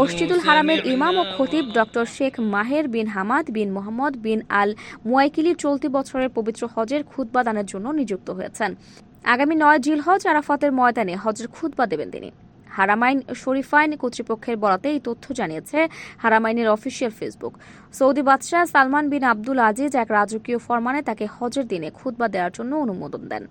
মসজিদুল হারামের ইমাম ও খতিব doctor Sheikh Maher bin Hamad bin Mohammed bin Al Muaiqly চলতি বছরের পবিত্র হজের খুতবা দানের জন্য নিযুক্ত হয়েছেন। আগামী নয় জিল হজ আরাফাতের ময়দানে হজের খুতবা দেবেন তিনি। হারামাইন শরীফাইন কর্তৃপক্ষের বরাতে এই তথ্য জানিয়েছে হারামাইনের অফিসিয়াল ফেসবুক। সৌদি বাদশাহ সালমান বিন আব্দুল আজিজ এক রাজকীয় ফরমানে তাকে হজের দিনে খুতবা দেওয়ার জন্য অনুমোদন দেন।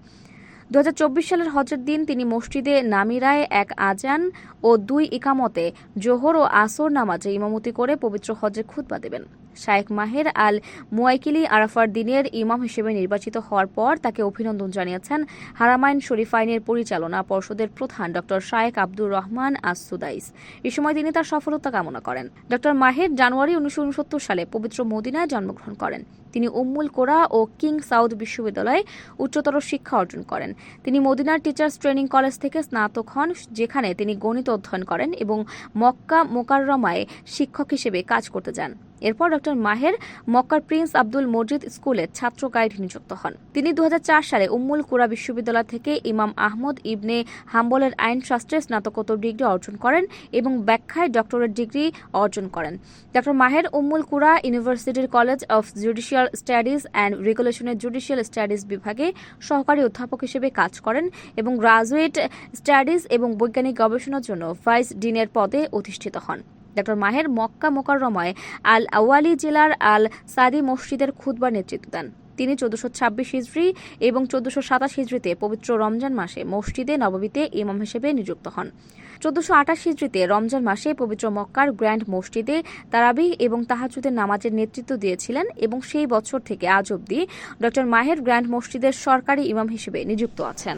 দু হাজার চব্বিশ সালের হজের দিন তিনি মসজিদে নামিরায় এক আজান ও দুই ইকামতে জোহর ও আসর নামাজে ইমামতি করে পবিত্র হজের খুতবা দেবেন। শায়েখ মাহের আল মুয়াইকিলি আরাফার দিনের ইমাম হিসেবে নির্বাচিত হওয়ার পর তাকে অভিনন্দন জানিয়েছেন হারামাইন শরীফাইনের পরিচালনা পর্ষদের প্রধান doctor Sheikh Abdur Rahman Assudais Sudais এ সময় তিনি তার সফলতা কামনা করেন। ডক্টর মাহের জানুয়ারি উনিশশো উনসত্তর সালে পবিত্র মদিনায় জন্মগ্রহণ করেন। তিনি উম্মুল কোরা ও কিং সাউথ বিশ্ববিদ্যালয়ে উচ্চতর শিক্ষা অর্জন করেন। তিনি মদিনার টিচার্স ট্রেনিং কলেজ থেকে স্নাতক হন, যেখানে তিনি গণিত অধ্যয়ন করেন এবং মক্কা মোকাররমায় শিক্ষক হিসেবে কাজ করতে যান। এরপর ডক্টর মাহের মক্কার প্রিন্স আব্দুল মজিদ স্কুলে ছাত্র গাইড নিযুক্ত হন। তিনি দু হাজার চার সালে উম্মুল কুরা বিশ্ববিদ্যালয় থেকে ইমাম আহমদ ইবনে হাম্বলের আইন শাস্ত্রে স্নাতকোত্তর ডিগ্রি অর্জন করেন এবং ব্যাখ্যায় ডক্টরেট ডিগ্রি অর্জন করেন। ডক্টর মাহের উম্মুল কুরা ইউনিভার্সিটির college of judicial studies and রেগুলেশনের judicial studies বিভাগে সহকারী অধ্যাপক হিসেবে কাজ করেন এবং গ্রাজুয়েট স্টাডিজ এবং বৈজ্ঞানিক গবেষণার জন্য ভাইস ডিনের পদে অধিষ্ঠিত হন। ডক্টর মাহের মক্কা মোকাররমায় আল আওয়ালি জেলার আল সাদি মসজিদের খুতবার নেতৃত্ব দেন। তিনি চোদ্দশো ছাব্বিশ হিজড়ি এবং চোদ্দশো সাতাশ হিজড়িতে পবিত্র রমজান মাসে মসজিদে নববীতে ইমাম হিসেবে নিযুক্ত হন। চোদ্দশো আঠাশ হিজড়িতে রমজান মাসে পবিত্র মক্কার গ্র্যান্ড মসজিদে তারাবি এবং তাহাজুদের নামাজের নেতৃত্ব দিয়েছিলেন এবং সেই বছর থেকে আজ অবধি ডক্টর মাহের গ্র্যান্ড মসজিদের সরকারি ইমাম হিসেবে নিযুক্ত আছেন।